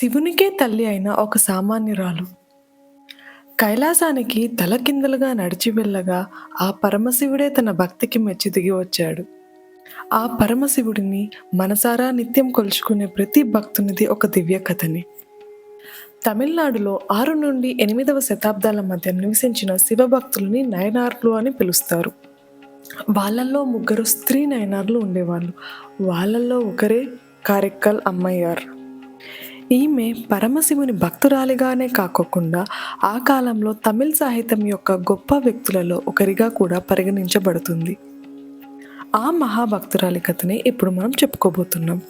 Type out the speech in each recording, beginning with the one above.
శివునికే తల్లి అయిన ఒక సామాన్యురాలు. కైలాసానికి తలకిందలుగా నడిచి వెళ్ళగా ఆ పరమశివుడే తన భక్తికి మెచ్చి దిగి వచ్చాడు. ఆ పరమశివుడిని మనసారా నిత్యం కొలుచుకునే ప్రతి భక్తునిది ఒక దివ్య కథని. తమిళనాడులో ఆరు నుండి ఎనిమిదవ శతాబ్దాల మధ్య నివసించిన శివభక్తులని నయనార్లు అని పిలుస్తారు. వాళ్ళల్లో ముగ్గురు స్త్రీ నయనార్లు ఉండేవాళ్ళు. వాళ్ళల్లో ఒకరే కారెక్కల్ అమ్మయ్యారు. ఈమె పరమశివుని భక్తురాలిగానే కాకోకుండా ఆ కాలంలో తమిళ సాహిత్యం యొక్క గొప్ప వ్యక్తులలో ఒకరిగా కూడా పరిగణించబడుతుంది. ఆ మహాభక్తురాలి కథనే ఇప్పుడు మనం చెప్పుకోబోతున్నాం.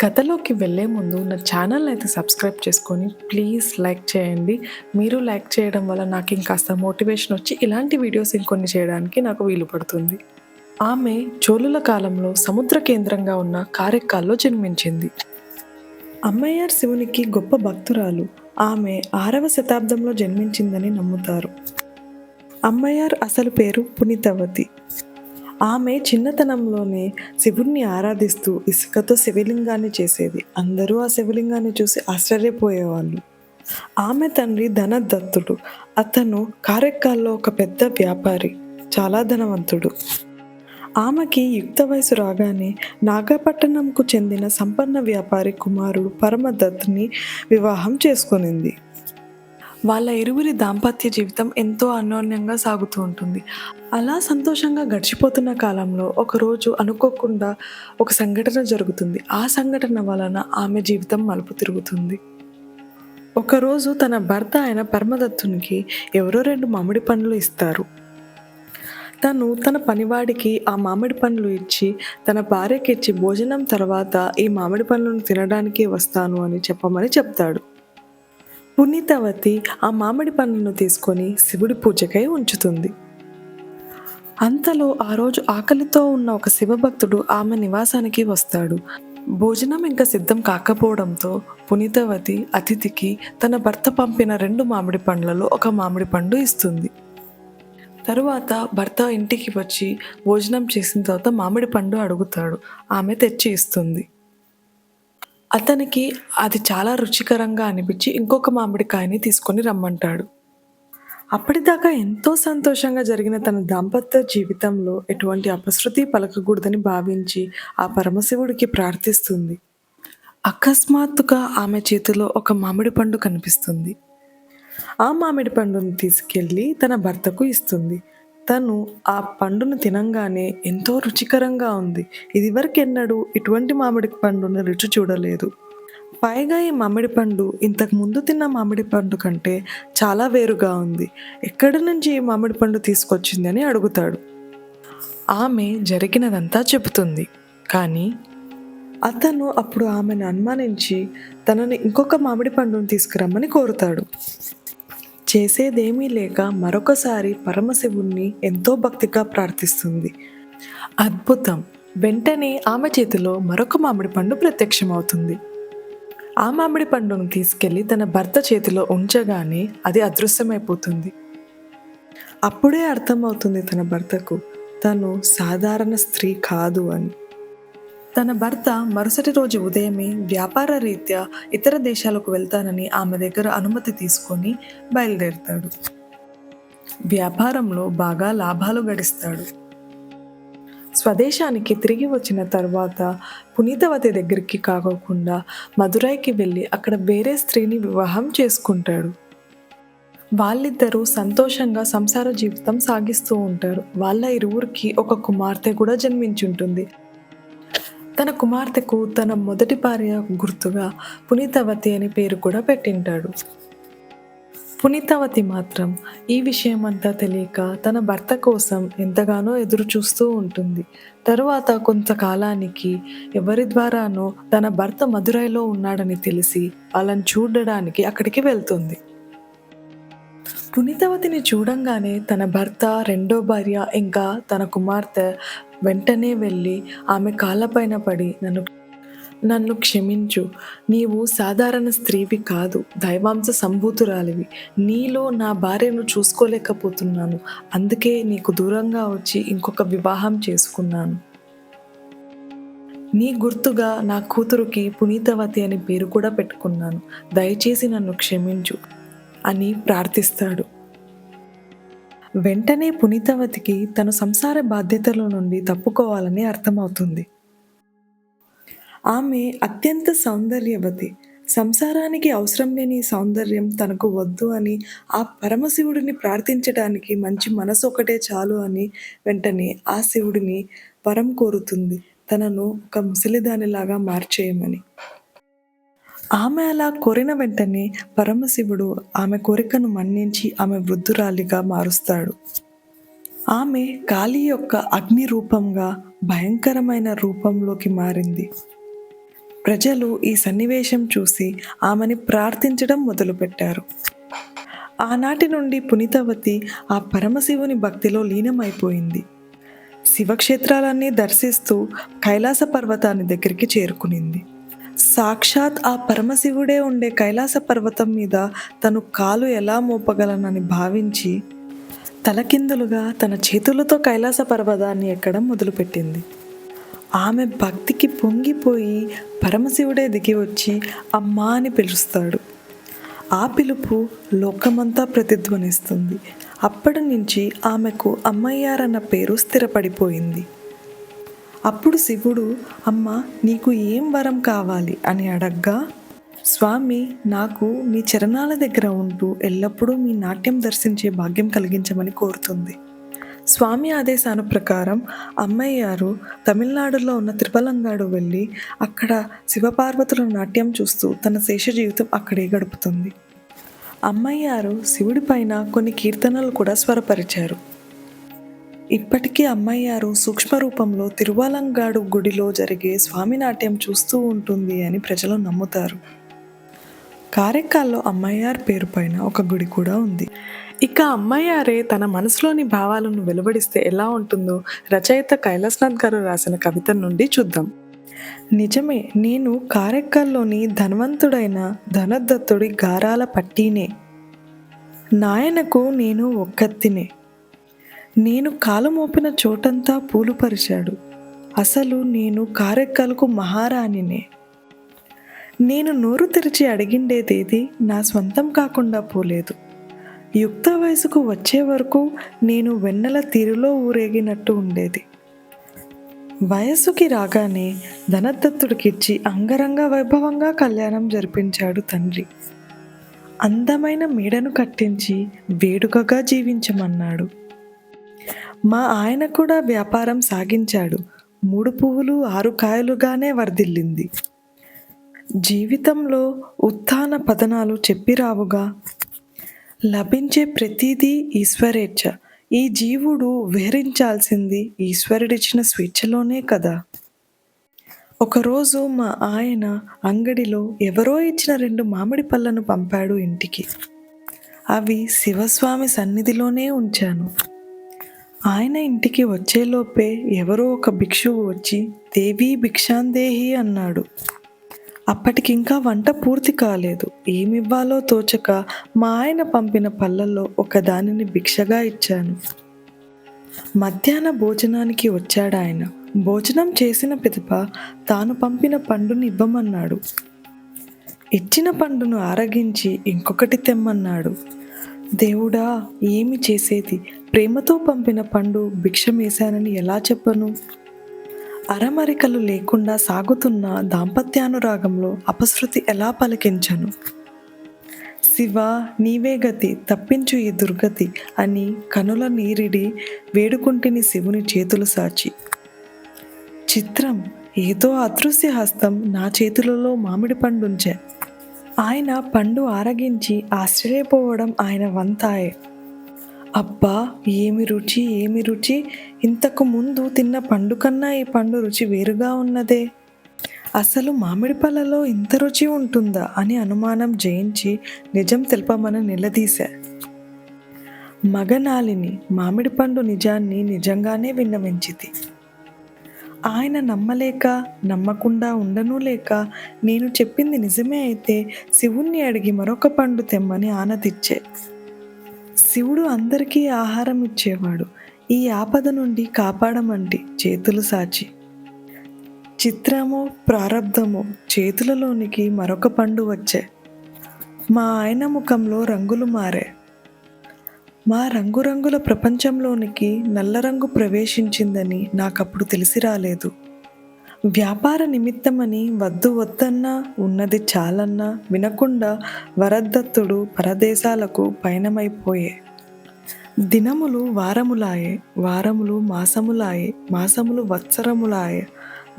కథలోకి వెళ్ళే ముందు నా ఛానల్ అయితే సబ్స్క్రైబ్ చేసుకొని ప్లీజ్ లైక్ చేయండి. మీరు లైక్ చేయడం వల్ల నాకు ఇంకాస్త మోటివేషన్ వచ్చి ఇలాంటి వీడియోస్ ఇంకొన్ని చేయడానికి నాకు వీలు పడుతుంది. ఆమె చోళుల కాలంలో సముద్ర కేంద్రంగా ఉన్న కారెక్కాల్లో జన్మించింది. అమ్మయ్యార్ శివునికి గొప్ప భక్తురాలు. ఆమె ఆరవ శతాబ్దంలో జన్మించిందని నమ్ముతారు. అమ్మయ్యార్ అసలు పేరు పునీతవతి. ఆమె చిన్నతనంలోనే శివుణ్ణి ఆరాధిస్తూ ఇసుకతో శివలింగాన్ని చేసేది. అందరూ ఆ శివలింగాన్ని చూసి ఆశ్చర్యపోయేవాళ్ళు. ఆమె తండ్రి ధనదత్తుడు. అతను కారెక్కాల్లో ఒక పెద్ద వ్యాపారి చాలా ధనవంతుడు. ఆమెకి యుక్త వయసు రాగానే నాగపట్టణంకు చెందిన సంపన్న వ్యాపారి కుమారుడు పరమదత్ని వివాహం చేసుకునింది. వాళ్ళ ఇరువురి దాంపత్య జీవితం ఎంతో అన్యోన్యంగా సాగుతూ ఉంటుంది. అలా సంతోషంగా గడిచిపోతున్న కాలంలో ఒకరోజు అనుకోకుండా ఒక సంఘటన జరుగుతుంది. ఆ సంఘటన వలన ఆమె జీవితం మలుపు తిరుగుతుంది. ఒకరోజు తన భర్త అయిన పరమదత్తునికి ఎవరో రెండు మామిడి పండ్లు ఇస్తారు. తను తన పనివాడికి ఆ మామిడి పండ్లు ఇచ్చి తన భార్యకి ఇచ్చి భోజనం తర్వాత ఈ మామిడి పండ్లను తినడానికి వస్తాను అని చెప్పమని చెప్తాడు. పునీతవతి ఆ మామిడి పండ్లను తీసుకొని శివుడి పూజకై ఉంచుతుంది. అంతలో ఆ రోజు ఆకలితో ఉన్న ఒక శివభక్తుడు ఆమె నివాసానికి వస్తాడు. భోజనం ఇంకా సిద్ధం కాకపోవడంతో పునీతవతి అతిథికి తన భర్త పంపిన రెండు మామిడి పండ్లలో ఒక మామిడి పండు ఇస్తుంది. తరువాత భర్త ఇంటికి వచ్చి భోజనం చేసిన తర్వాత మామిడి పండు అడుగుతాడు. ఆమె తెచ్చి ఇస్తుంది. అతనికి అది చాలా రుచికరంగా అనిపించి ఇంకొక మామిడికాయని తీసుకొని రమ్మంటాడు. అప్పటిదాకా ఎంతో సంతోషంగా జరిగిన తన దాంపత్య జీవితంలో ఎటువంటి అపశృతి పలకకూడదని భావించి ఆ పరమశివుడికి ప్రార్థిస్తుంది. అకస్మాత్తుగా ఆమె చేతిలో ఒక మామిడి పండు కనిపిస్తుంది. ఆ మామిడి పండును తీసుకెళ్ళి తన భర్తకు ఇస్తుంది. తను ఆ పండును తినంగానే ఎంతో రుచికరంగా ఉంది. ఇదివరకు ఎన్నడూ ఇటువంటి మామిడి పండుని రుచి చూడలేదు. పైగా ఈ మామిడి పండు ఇంతకు ముందు తిన్న మామిడి పండు కంటే చాలా వేరుగా ఉంది. ఎక్కడి నుంచి ఈ మామిడి పండు తీసుకొచ్చింది అని అడుగుతాడు. ఆమె జరిగినదంతా చెబుతుంది. కానీ అతను అప్పుడు ఆమెను అనుమానించి తనని ఇంకొక మామిడి పండును తీసుకురమ్మని కోరుతాడు. చేసేదేమీ లేక మరొకసారి పరమశివుణ్ణి ఎంతో భక్తిగా ప్రార్థిస్తుంది. అద్భుతం! వెంటనే ఆమె చేతిలో మరొక మామిడి పండు ప్రత్యక్షమవుతుంది. ఆ మామిడి పండును తీసుకెళ్ళి తన భర్త చేతిలో ఉంచగానే అది అదృశ్యమైపోతుంది. అప్పుడే అర్థమవుతుంది తన భర్తకు తను సాధారణ స్త్రీ కాదు అని. తన భర్త మరుసటి రోజు ఉదయమే వ్యాపార రీత్యా ఇతర దేశాలకు వెళ్తానని ఆమె దగ్గర అనుమతి తీసుకొని బయలుదేరుతాడు. వ్యాపారంలో బాగా లాభాలు గడిస్తాడు. స్వదేశానికి తిరిగి వచ్చిన తర్వాత పునీతవతి దగ్గరికి కాకోకుండా మదురైకి వెళ్ళి అక్కడ వేరే స్త్రీని వివాహం చేసుకుంటాడు. వాళ్ళిద్దరూ సంతోషంగా సంసార జీవితం సాగిస్తూ ఉంటారు. వాళ్ళ ఇరువురికి ఒక కుమార్తె కూడా జన్మించుంటుంది. తన కుమార్తెకు తన మొదటి భార్య గుర్తుగా పునీతవతి అని పేరు కూడా పెట్టింటాడు. పునీతవతి మాత్రం ఈ విషయం అంతా తెలియక తన భర్త కోసం ఎంతగానో ఎదురు చూస్తూ ఉంటుంది. తరువాత కొంతకాలానికి ఎవరి ద్వారానో తన భర్త మదురైలో ఉన్నాడని తెలిసి వాళ్ళని చూడడానికి అక్కడికి వెళ్తుంది. పునీతవతిని చూడంగానే తన భర్త రెండో భార్య ఇంకా తన కుమార్తె వెంటనే వెళ్ళి ఆమె కాళ్ళపైన పడి నన్ను నన్ను క్షమించు. నీవు సాధారణ స్త్రీవి కాదు దైవాంశ సంభూతురాలివి. నీలో నా భార్యను చూసుకోలేకపోతున్నాను. అందుకే నీకు దూరంగా వచ్చి ఇంకొక వివాహం చేసుకున్నాను. నీ గుర్తుగా నా కూతురుకి పునీతవతి అని పేరు కూడా పెట్టుకున్నాను. దయచేసి నన్ను క్షమించు అని ప్రార్థిస్తాడు. వెంటనే పునీతవతికి తన సంసార బాధ్యతల నుండి తప్పుకోవాలని అర్థమవుతుంది. ఆమె అత్యంత సౌందర్యవతి. సంసారానికి అవసరం లేని సౌందర్యం తనకు వద్దు అని ఆ పరమశివుడిని ప్రార్థించడానికి మంచి మనసు ఒకటే చాలు అని వెంటనే ఆ శివుడిని వరం కోరుతుంది. తనను ఒక ముసలిదానిలాగా మార్చేయమని. ఆమె అలా కోరిన వెంటనే పరమశివుడు ఆమె కోరికను మన్నించి ఆమె వృద్ధురాలిగా మారుస్తాడు. ఆమె కాళీ యొక్క అగ్ని రూపంగా భయంకరమైన రూపంలోకి మారింది. ప్రజలు ఈ సన్నివేశం చూసి ఆమెని ప్రార్థించడం మొదలుపెట్టారు. ఆనాటి నుండి పునీతవతి ఆ పరమశివుని భక్తిలో లీనమైపోయింది. శివక్షేత్రాలన్నీ దర్శిస్తూ కైలాస పర్వతాన్ని దగ్గరికి చేరుకునింది. సాక్షాత్ ఆ పరమశివుడే ఉండే కైలాస పర్వతం మీద తను కాలు ఎలా మోపగలనని భావించి తలకిందులుగా తన చేతులతో కైలాస పర్వతాన్ని ఎక్కడం మొదలుపెట్టింది. ఆమె భక్తికి పొంగిపోయి పరమశివుడే దిగి వచ్చి అమ్మా అని పిలుస్తాడు. ఆ పిలుపు లోకమంతా ప్రతిధ్వనిస్తుంది. అప్పటి నుంచి ఆమెకు అమ్మయ్యారన్న పేరు స్థిరపడిపోయింది. అప్పుడు శివుడు అమ్మ నీకు ఏం వరం కావాలి? అని అడగ్గా స్వామి నాకు మీ చరణాల దగ్గర ఉంటూ ఎల్లప్పుడూ మీ నాట్యం దర్శించే భాగ్యం కలిగించమని కోరుతుంది. స్వామి ఆదేశాను ప్రకారం అమ్మయ్యారు తమిళనాడులో ఉన్న త్రిపలంగాడు వెళ్ళి అక్కడ శివపార్వతుల నాట్యం చూస్తూ తన శేష జీవితం అక్కడే గడుపుతుంది. అమ్మయ్యారు శివుడి పైన కొన్ని కీర్తనలు కూడా స్వరపరిచారు. ఇప్పటికీ అమ్మయ్యారు సూక్ష్మ రూపంలో తిరువాలంగాడు గుడిలో జరిగే స్వామినాట్యం చూస్తూ ఉంటుంది అని ప్రజలు నమ్ముతారు. కారెక్కాల్లో అమ్మయ్యార్ పేరు పైన ఒక గుడి కూడా ఉంది. ఇక అమ్మయ్యారే తన మనసులోని భావాలను వెలువడిస్తే ఎలా ఉంటుందో రచయిత కైలాస్నాథ్ గారు రాసిన కవిత నుండి చూద్దాం. నిజమే నేను కారెక్కల్లోని ధనవంతుడైన ధనదత్తుడి గారాల పట్టీనే. నాయనకు నేను ఒక్కత్తినే నేను కాలు మోపిన చోటంతా పూలు పరిచాడు అసలు నేను కారెక్కలకు మహారాణినే. నేను నోరు తెరిచి అడిగిండేదేది నా స్వంతం కాకుండా పోలేదు. యుక్త వయసుకు వచ్చే వరకు నేను వెన్నెల తీరులో ఊరేగినట్టు ఉండేది. వయస్సుకి రాగానే ధనదత్తుడికిచ్చి అంగరంగ వైభవంగా కళ్యాణం జరిపించాడు తండ్రి. అందమైన మేడను కట్టించి వేడుకగా జీవించమన్నాడు. మా ఆయన కూడా వ్యాపారం సాగించాడు. మూడు పువ్వులు ఆరు కాయలుగానే వర్ధిల్లింది. జీవితంలో ఉత్థాన పతనాలు చెప్పిరావుగా. లభించే ప్రతిదీ ఈశ్వరేచ్ఛ. ఈ జీవుడు విహరించాల్సింది ఈశ్వరుడిచ్చిన స్వేచ్ఛలోనే కదా. ఒకరోజు మా ఆయన అంగడిలో ఎవరో ఇచ్చిన రెండు మామిడి పళ్ళను పంపాడు ఇంటికి. అవి శివస్వామి సన్నిధిలోనే ఉంచాను. ఆయన ఇంటికి వచ్చేలోపే ఎవరో ఒక భిక్షువు వచ్చి దేవీ భిక్షాందేహి అన్నాడు. అప్పటికింకా వంట పూర్తి కాలేదు. ఏమివ్వాలో తోచక మా ఆయన పంపిన పళ్ళల్లో ఒక దానిని భిక్షగా ఇచ్చాను. మధ్యాహ్న భోజనానికి వచ్చాడు ఆయన. భోజనం చేసిన పిదప తాను పంపిన పండుని ఇవ్వమన్నాడు. ఇచ్చిన పండును ఆరగించి ఇంకొకటి తెమ్మన్నాడు. దేవుడా ఏమి చేసేది? ప్రేమతో పంపిన పండు భిక్షమేశానని ఎలా చెప్పను? అరమరికలు లేకుండా సాగుతున్న దాంపత్యానురాగంలో అపశృతి ఎలా పలికించను? శివ నీవే గతి తప్పించు ఈ దుర్గతి అని కనుల నీరిడి వేడుకుంటిని శివుని చేతులు సాచి. చిత్రం ఏదో అదృశ్య హస్తం నా చేతులలో మామిడి పండుంచే. ఆయన పండు ఆరగించి ఆశ్చర్యపోవడం ఆయన వంతాయే. అబ్బా ఏమి రుచి ఏమి రుచి? ఇంతకు ముందు తిన్న పండు కన్నా ఈ పండు రుచి వేరుగా ఉన్నదే. అసలు మామిడి పళ్ళలో ఇంత రుచి ఉంటుందా అని అనుమానం జయించి నిజం తెలపమని నిలదీశా. మగనాలిని మామిడి పండు నిజాన్ని నిజంగానే విన్నవించింది ఆయన నమ్మలేక నమ్మకుండా ఉండను లేక నేను చెప్పింది నిజమే అయితే శివుణ్ణి అడిగి మరొక పండు తెమ్మని ఆనతిచ్చే. శివుడు అందరికీ ఆహారం ఇచ్చేవాడు. ఈ ఆపద నుండి కాపాడమంటి చేతులు సాచి. చిత్రము ప్రారంధము చేతులలోనికి మరొక పండు వచ్చే. మా ఆయన ముఖంలో రంగులు మారే. మా రంగురంగుల ప్రపంచంలోనికి నల్ల రంగు ప్రవేశించిందని నాకప్పుడు తెలిసి రాలేదు. వ్యాపార నిమిత్తమని వద్దు వద్దన్నా ఉన్నది చాలన్నా వినకుండా వరదత్తుడు పరదేశాలకు పయనమైపోయే. దినములు వారములాయే వారములు మాసములాయే మాసములు వత్సరములాయే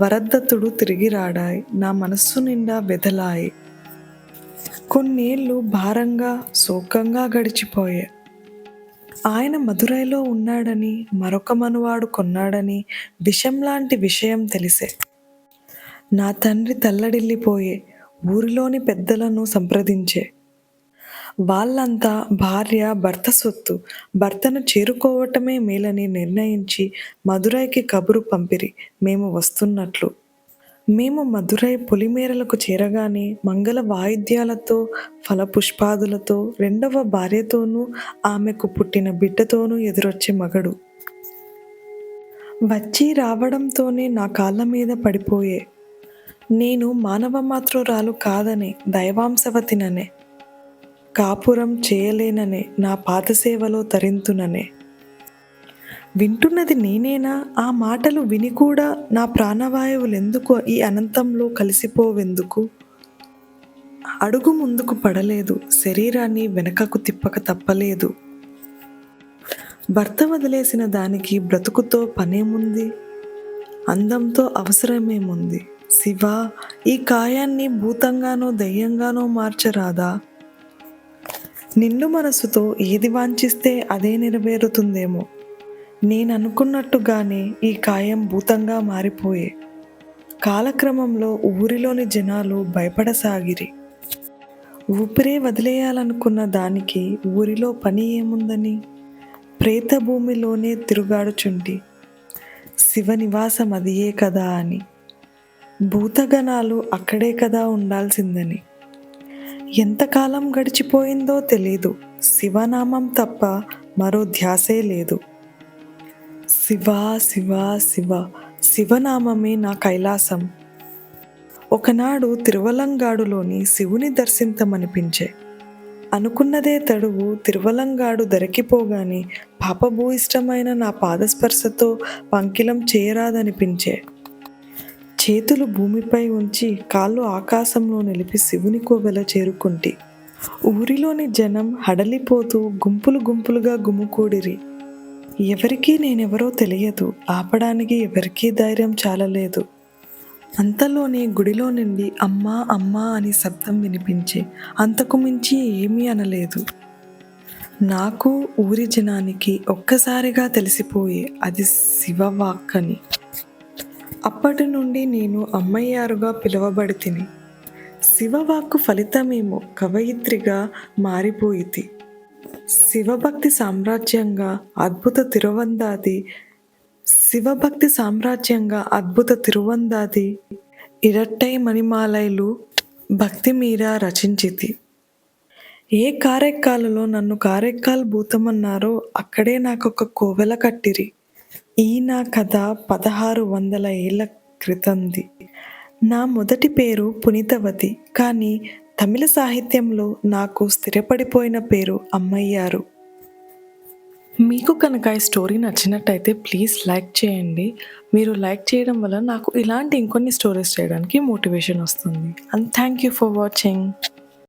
వరదత్తుడు తిరిగి రాడాయి నా మనస్సు నిండా బెదలాయి కొన్నేళ్ళు భారంగా శోకంగా గడిచిపోయే. ఆయన మదురైలో ఉన్నాడని మరొక మనువాడు కొన్నాడని విషం లాంటి విషయం తెలిసే. నా తండ్రి తల్లడిల్లిపోయే ఊరిలోని పెద్దలను సంప్రదించే. వాళ్ళంతా భార్య భర్త సొత్తు. భర్తను చేరుకోవటమే మేలని నిర్ణయించి మదురైకి కబురు పంపిరి. మేము వస్తున్నట్లు. మేము మదురై పొలిమేరలకు చేరగానే మంగళ వాయిద్యాలతో ఫలపుష్పాదులతో రెండవ భార్యతోనూ ఆమెకు పుట్టిన బిడ్డతోనూ ఎదురొచ్చే మగడు. వచ్చి రావడంతోనే నా కాళ్ళ మీద పడిపోయే. నేను మానవ మాతృరాలు కాదనే దైవాంశవతిననే. కాపురం చేయలేననే నా పాదసేవలో తరింతుననే. వింటున్నది నేనేనా? ఆ మాటలు విని కూడా నా ప్రాణవాయువులెందుకు ఈ అనంతంలో కలిసిపోవెందుకు? అడుగు ముందుకు పడలేదు శరీరాన్ని వెనకకు తిప్పక తప్పలేదు. భర్త వదిలేసిన దానికి బ్రతుకుతో పనేముంది? అందంతో అవసరమేముంది? శివ ఈ కాయాన్ని భూతంగానో దయ్యంగానో మార్చరాదా? నిండు మనసుతో ఏది వాంఛిస్తే అదే నెరవేరుతుందేమో. నేను అనుకున్నట్టుగానే ఈ కాయం భూతంగా మారిపోయే. కాలక్రమంలో ఊరిలోని జనాలు భయపడసాగిరి. ఊపిరే వదిలేయాలనుకున్న దానికి ఊరిలో పని ఏముందని? ప్రేత భూమిలోనే తిరుగాడుచుంటి. శివ నివాసం అదియే కదా అని. భూతగణాలు అక్కడే కదా ఉండాల్సిందని. ఎంతకాలం గడిచిపోయిందో తెలీదు. శివనామం తప్ప మరో ధ్యాసే లేదు. శివ శివ శివ శివనామమే నా కైలాసం. ఒకనాడు తిరువలంగాడులోని శివుని దర్శింతమనిపించే అనుకున్నదే తడువు తిరువలంగాడు దొరికిపోగానే పాపభూయిష్టమైన నా పాదస్పర్శతో పంకిలం చేయరాదనిపించే. చేతులు భూమిపై ఉంచి కాళ్ళు ఆకాశంలో నిలిపి శివుని కోవెల చేరుకుంటి. ఊరిలోని జనం హడలిపోతూ గుంపులు గుంపులుగా గుమ్ముకూడిరి ఎవరికీ నేనెవరో తెలియదు. ఆపడానికి ఎవరికీ ధైర్యం చాలలేదు. అంతలోనే గుడిలో నుండి అమ్మా అమ్మా అని శబ్దం వినిపించి అంతకు మించి ఏమీ అనలేదు. నాకు ఊరి జనానికి ఒక్కసారిగా తెలిసిపోయి అది శివవాక్కని. అప్పటి నుండి నేను అమ్మయ్యారుగా పిలువబడితిని. శివవాక్కు ఫలితమేమో కవయిత్రిగా మారిపోయితి. శివభక్తి సామ్రాజ్యంగా అద్భుత తిరువందాది శివభక్తి సామ్రాజ్యంగా అద్భుత తిరువందాది ఇరట్టై మణిమాలైలు భక్తి మీర రచించితి. ఏ కారెక్కాలలో నన్ను కారెక్కాల్ భూతమన్నారో అక్కడే నాకొక కోవెల కట్టిరి. ఈ నా కథ పదహారు వందల ఏళ్ళ క్రితంది. నా మొదటి పేరు పునీతవతి కానీ తమిళ సాహిత్యంలో నాకు స్థిరపడిపోయిన పేరు అమ్మయ్యారు. మీకు కనుక ఈ స్టోరీ నచ్చినట్టయితే ప్లీజ్ లైక్ చేయండి. మీరు లైక్ చేయడం వల్ల నాకు ఇలాంటి ఇంకొన్ని స్టోరీస్ చేయడానికి మోటివేషన్ వస్తుంది. And thank you for watching.